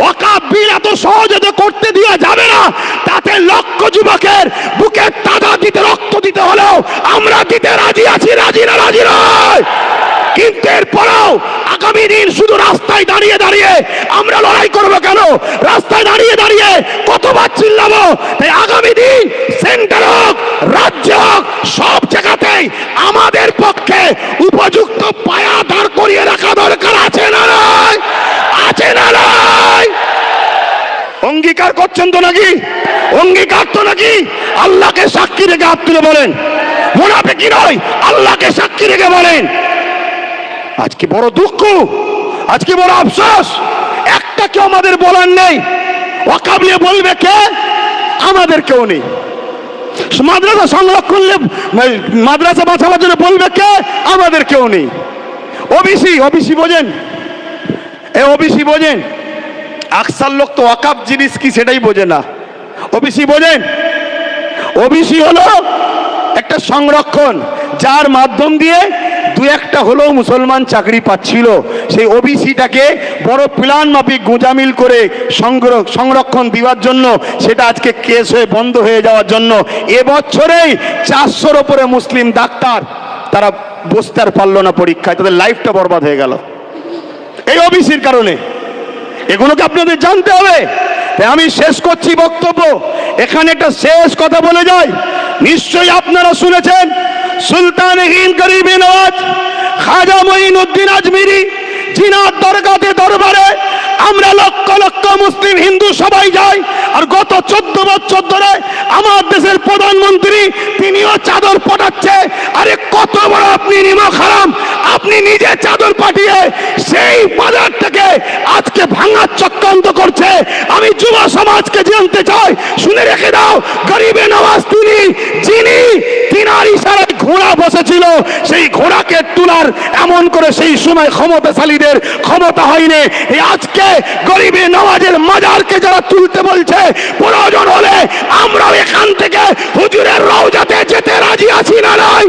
ওয়াকাব এত সহজে করতে দেওয়া যাবে না, তাতে লক্ষ যুবকের বুকে তাজা দিতে, রক্ত দিতে হলেও আমরা দিতে রাজি আছি, রাজি না রাজি নয়। কিন্তু এরপরেও আগামী দিন শুধু রাস্তায় দাঁড়িয়ে দাঁড়িয়ে আমরা লড়াই করব কেন রাস্তায় দাঁড়িয়ে দাঁড়িয়ে কতবার চিল্লাবো তাই আগামী দিন সেন্টার হোক রাজ্য হোক সব জায়গাতেই আমাদের পক্ষে উপযুক্ত পায়া দাঁড় করিয়ে রাখা দরকার আছে না নয় আছে না নয় অঙ্গীকার করছেন তো নাকি? অঙ্গীকার তো নাকি? আল্লাহকে সাক্ষী রেখে হাত তুলে বলেন। মোনাফেকি নয়, আল্লাহকে সাক্ষী রেখে বলেন। আজকে বড় দুঃখ, আজকে বড় আফসোস। একটা কেউ আমাদের বলার নেই। ওয়াকাবলিয়ে বলবে কে? আমাদের কেউ নেই। মাদ্রাসা সংরক্ষণ মাদ্রাসা বাঁচাবার জন্য বলবে কে? আমাদের কেউ নেই। ওবিসি ওবিসি বোঝেন। এ ওবিসি বোঝেন। আকসার লোক তো অকাপ জিনিস কি সেটাই বোঝে না। ওবিসি বোঝেন? ওবিসি হলো একটা সংরক্ষণ, যার মাধ্যম দিয়ে দু একটা হলেও মুসলমান চাকরি পাচ্ছিল। সেই ওবিসিটাকে বড় প্ল্যান মাফিক গোঁজামিল করে সংগ্র- সংরক্ষণ দেওয়ার জন্য, সেটা আজকে কেস হয়ে বন্ধ হয়ে যাওয়ার জন্য। এবছরেই চারশোর ওপরে মুসলিম ডাক্তার তারা বসতে আর পারল না পরীক্ষায়, তাদের লাইফটা বরবাদ হয়ে গেল। এই ওবিসির কারণে। এগুলোকে আপনাদের জানতে হবে। আমি শেষ করছি বক্তব্য। এখানে একটা শেষ কথা বলে যাই। নিশ্চয়ই আপনারা শুনেছেন, সুলতান হিন গরিব নওয়াজ, খাজা মঈনুদ্দিন আজমিরি, জিনার দরগাতে দরবারে আমরা লক্ষ লক্ষ মুসলিম হিন্দু সবাই যাই। আর গত চোদ্দ বছর ধরে আমার দেশের প্রধানমন্ত্রী, তিনিও চাদর পাঠাচ্ছে আরে কত বড় আপনি নিমক হারাম আপনি নিজে চাদর পাঠিয়ে সেই বাজারটাকে আজকে ভাঙার চক্রান্ত করছে আমি যুব সমাজকে জানতে চাই শুনে রেখে দাও গরিবে নওয়াজ তিনি যিনি তিনার ইশারায় ঘোড়া বসেছিল সেই ঘোড়াকে তোলার এমন করে সেই সময় ক্ষমতাশালীদের ক্ষমতা হয়নি। আজকে গরিবে নওয়াজের মাজারকে যারা তুলতে বলছে, প্রয়োজন হলে আমরাও এখান থেকে হুজুরের রওজাতে যেতে রাজি আছি না নয়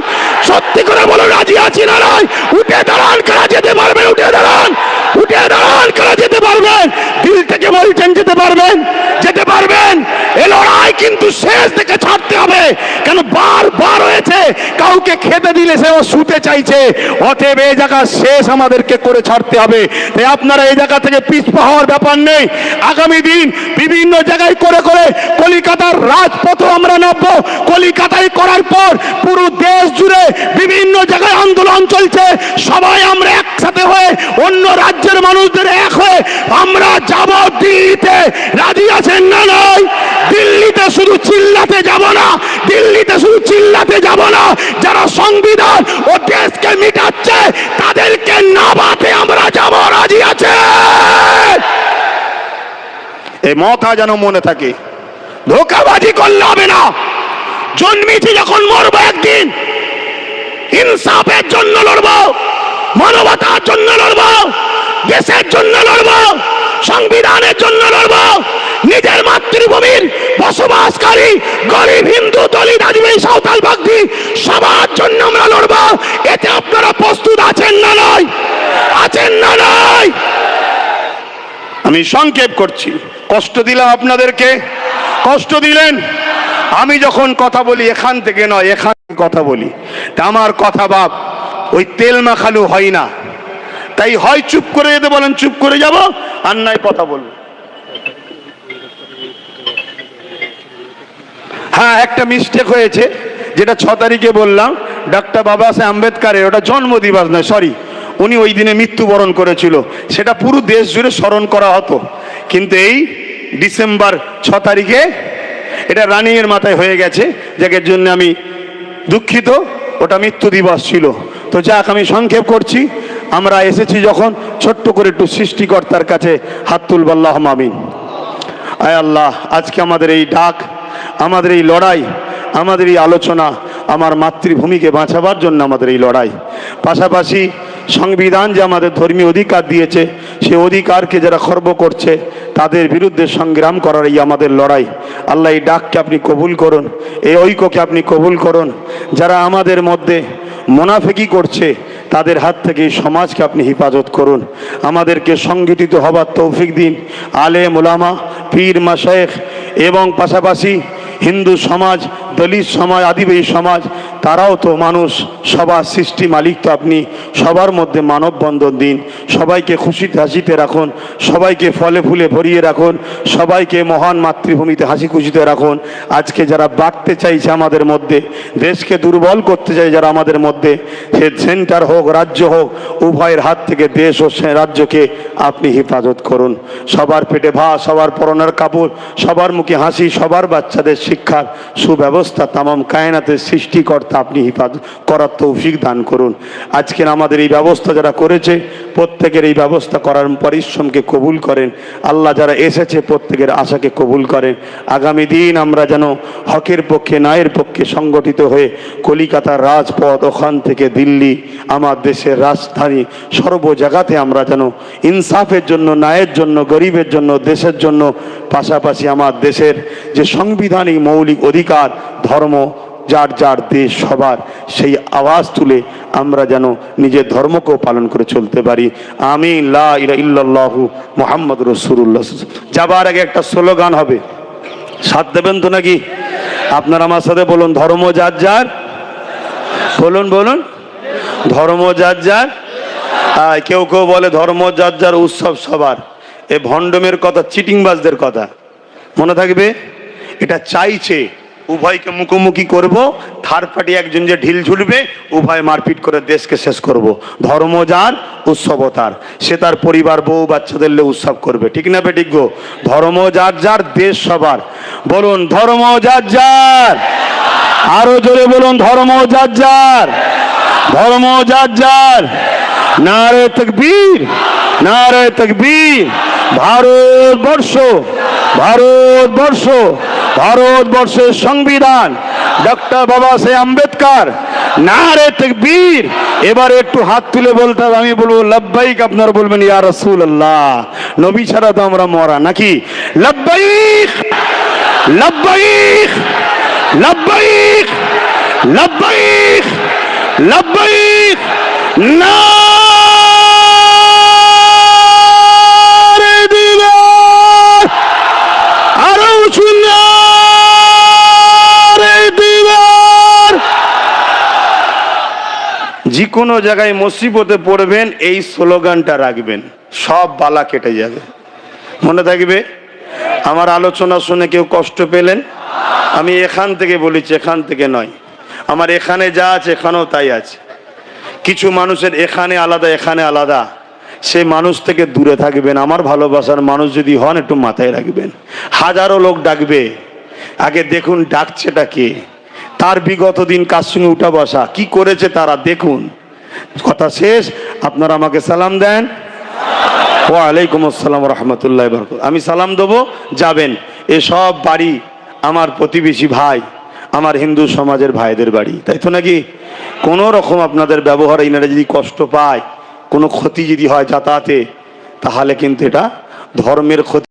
সত্যি করে বলো, রাজি আছি না নয় উঠে দাঁড়ান, কারা যেতে পারবে? উঠে দাঁড়ান। উঠে দাঁড়ান যেতে পারবেন? দিল থেকে বলছেন যেতে পারবেন? যেতে পারবেন? এ লড়াই কিন্তু শেষ থেকে ছাড়তে হবে। কেন হয়েছে, কাউকে খেতে দিলে শুতে চাইছে। অতএব এই জায়গা শেষ আমাদেরকে করে ছাড়তে হবে। তাই আপনারা এই জায়গা থেকে পিছপা হওয়ার ব্যাপার নেই। আগামী দিন বিভিন্ন জায়গায় করে করে কলিকাতার রাজপথ আমরা নামবো। কলিকাতায় করার পর পুরো দেশ জুড়ে বিভিন্ন জায়গায় আন্দোলন চলছে। সবাই আমরা একসাথে হয়ে অন্য রাজ্যের মানুষদের এক হয়ে আমরা যাব দিল্লিতে। রাজি আছেন না নয় দিল্লিতে শুধু চিল্লাতে যাব না। দিল্লিতে শুধু চিল্লাতে যাব না। যারা সংবিধান ও দেশকে মিটাচ্ছে, তাদেরকে নামাতে আমরা যাব। রাজি আছে এই মতা যেন মনে থাকে। ধোকাবাজি করলে হবে না। জন্মেছি যখন মরবো একদিন। ইনসাফের জন্য লড়বো। মানবতার জন্য লড়বো। সংবিধানের জন্য লড়বো। নিজের মাতৃভূমির বসবাসকারী, গরিব, হিন্দু, দলিত, আদিবাসী, সাঁওতাল, বাগদি, সবার জন্য আমরা লড়বো। এতে আপনারা প্রস্তুত আছেন না নয়? আছেন না নয়? আমি সংক্ষেপ করছি। কষ্ট দিলাম আপনাদেরকে? কষ্ট দিলেন? আমি যখন কথা বলি, এখান থেকে নয়, এখান কথা বলি। আমার কথা বাপ, ওই তেল মাখালু হয় না। তাই হয় চুপ করে যেতে বলেন, চুপ করে যাব, আর নয় কথা বলব। হ্যাঁ একটা মিস্টেক হয়েছে, যেটা ছ তারিখে বললাম ডক্টর বাবা সাহেব আম্বেদকারের, ওটা জন্মদিবস নয় সরি উনি ওই দিনে মৃত্যুবরণ করেছিল। সেটা পুরো দেশ জুড়ে স্মরণ করা হতো। কিন্তু এই ডিসেম্বর ছ তারিখে এটা রানিংয়ের মাথায় হয়ে গেছে যাকে জন্য আমি দুঃখিত, ওটা মৃত্যু দিবস ছিল। তো যাক, আমি সংক্ষেপ করছি। আমরা এসেছি যখন ছোট্ট করে একটু সৃষ্টিকর্তার কাছে হাত তুলবাল্লাহ মামিন আয় আল্লাহ, আজকে আমাদের এই ডাক, আমাদের এই লড়াই, আমাদের এই আলোচনা আমার মাতৃভূমিকে বাঁচাবার জন্য আমাদের এই লড়াই। পাশাপাশি সংবিধান যে আমাদের ধর্মীয় অধিকার দিয়েছে, সে অধিকারকে যারা খর্ব করছে, তাদের বিরুদ্ধে সংগ্রাম করার এই আমাদের লড়াই। আল্লাহ, এই ডাককে আপনি কবুল করুন, এই ঐক্যকে আপনি কবুল করুন। যারা আমাদের মধ্যে মোনাফেকি করছে তাদের হাত থেকে সমাজকে আপনি হেফাজত করুন। আমাদেরকে সংগঠিত হবার তৌফিক দিন। আলে মোলামা পীর মাসায়েখ এবং পাশাপাশি হিন্দু সমাজ, দলিত সমাজ, আদিবাসী সমাজ তারাও তো মানুষ, সবার সৃষ্টি মালিক তো আপনি। সবার মধ্যে মানববন্ধন দিন। সবাইকে খুশিতে হাসিতে রাখুন। সবাইকে ফলে ফুলে ভরিয়ে রাখুন। সবাইকে মহান মাতৃভূমিতে হাসি খুশিতে রাখুন। আজকে যারা বাড়তে চাইছে আমাদের মধ্যে, দেশকে দুর্বল করতে চাই যারা আমাদের মধ্যে, সে সেন্টার হোক, রাজ্য হোক, উভয়ের হাত থেকে দেশ ও রাজ্যকে আপনি হেফাজত করুন। সবার পেটে ভা সবার পরনের কাপড়, সবার মুখে হাসি, সবার বাচ্চাদের শিক্ষার সুব্যবস্থা তামাম কায়নাতের সৃষ্টিকর্তা আপনি হেফাজত করার তৌফিক দান করুন। আজকের আমাদের এই ব্যবস্থা যারা করেছে, প্রত্যেকের এই ব্যবস্থা করার পরিশ্রমকে কবুল করেন। আল্লাহ যারা এসেছে, প্রত্যেকের আশাকে কবুল করেন। আগামী দিন আমরা যেন হকের পক্ষে, ন্যায়ের পক্ষে সংগঠিত হয়ে কলিকাতার রাজপথ ওখান থেকে দিল্লি, আমার দেশের রাজধানী সর্ব জায়গাতে আমরা যেন ইনসাফের জন্য, ন্যায়ের জন্য, গরিবের জন্য, দেশের জন্য, পাশাপাশি আমার দেশের যে সাংবিধানিক মৌলিক অধিকার, ধর্ম যার যার দেশ সবার সেই আওয়াজ তুলে আমরা যেন নিজের ধর্মকেও পালন করে চলতে পারি। আমি লা মোহাম্মদ রসুল্লাহ যাবার আগে একটা স্লোগান হবে। সাথ দেবেন তো নাকি? আপনার আমার সাথে বলুন, ধর্ম যার যার? বলুন বলুন। ধর্ম যার যার? কেউ কেউ বলে ধর্ম যার যার উৎসব সবার। এ ভণ্ডমের কথা, চিটিংবাজদের কথা। মনে থাকবে? এটা চাইছে। উভয়কে মুখোমুখি করব থার্ড পার্টি একজন যে ঢিল ঝুলবে, উভয় মারপিট করে দেশকে শেষ করব। ধর্ম যার, উৎসব তার। সে তার পরিবার, বউ, বাচ্চাদের উৎসব করবে। ঠিক না বেটিক গো? ধর্ম যার যার, দেশ সবার। বলুন, ধর্ম যার যার। আরও জোরে বলুন, ধর্ম যার যার। ধর্ম যার যার। নারে তকবীর নারে তকবীর। ভারতবর্ষ ভারতবর্ষ। ভারতবর্ষের সংবিধান, ডক্টর বাবা সাহেব আম্বেদকর নারে তকবীর। এবার একটু হাত তুলে বলতে হবে, আমি বলব লব্বাইক আপনারা বলবেন, ইয়া রসুল আল্লাহ নবী ছাড়া তো আমরা মরা নাকি? লব্বাইক লব্বাইক লব্বাইক লব্বাইক লব্বাইক নারে যে কোনো জায়গায় মুসিবতে পড়বেন, এই স্লোগানটা রাখবেন। সব বালা কেটে যাবে। মনে থাকবে? আমার আলোচনা শুনে কেউ কষ্ট পেলেন? আমি এখান থেকে বলেছি, এখান থেকে নয়। আমার এখানে যা আছে, এখানেও তাই আছে। কিছু মানুষের এখানে আলাদা এখানে আলাদা। সে মানুষ থেকে দূরে থাকবেন। আমার ভালোবাসার মানুষ যদি হন, একটু মাথায় রাখবেন। হাজারো লোক ডাকবে। আগে দেখুন, ডাকছেটা কে? তার বিগত দিন কার সঙ্গে উঠা বসা। কি করেছে তারা? দেখুন। কথা শেষ। আপনারা আমাকে সালাম দেন। ওয়ালাইকুম আসসালাম রহমতুল্লাহ আমি সালাম দেবো। যাবেন। এসব বাড়ি আমার প্রতিবেশী ভাই, আমার হিন্দু সমাজের ভাইদের বাড়ি। তাই তো নাকি? কোনো রকম আপনাদের ব্যবহার ইনারা যদি কষ্ট পায়, কোনো ক্ষতি যদি হয় যাতায়াতে, তাহলে কিন্তু এটা ধর্মের ক্ষতি।